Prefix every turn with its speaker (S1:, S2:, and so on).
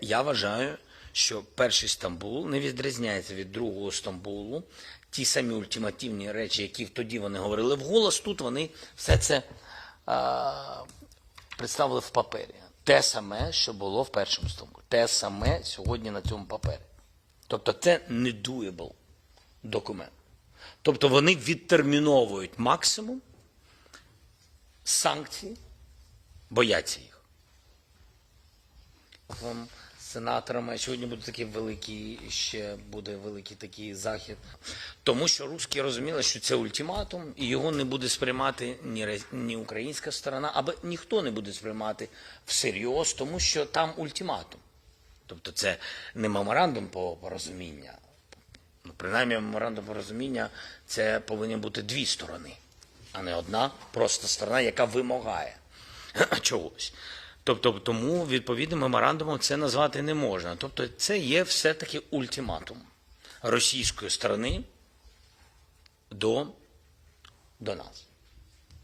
S1: Я вважаю, що перший Стамбул не відрізняється від другого Стамбулу. Ті самі ультимативні речі, які тоді вони говорили вголос, тут вони все це а, представили в папері. Те саме, що було в першому Стамбулі. Те саме сьогодні на цьому папері. Тобто це не doable документ. Тобто вони відтерміновують максимум санкцій, бояться їх вам сенаторами. Сьогодні буде такий великий, ще буде великий такий захід. Тому що русські розуміли, що це ультиматум, і його не буде сприймати ні, ні українська сторона, або ніхто не буде сприймати всерйоз, тому що там ультиматум. Тобто це не меморандум по порозуміння. Ну, принаймні, меморандум порозуміння це повинні бути дві сторони, а не одна просто сторона, яка вимагає чогось. Тобто, тому відповідним меморандумом це назвати не можна. Тобто, це є все-таки ультиматум російської сторони до, до нас.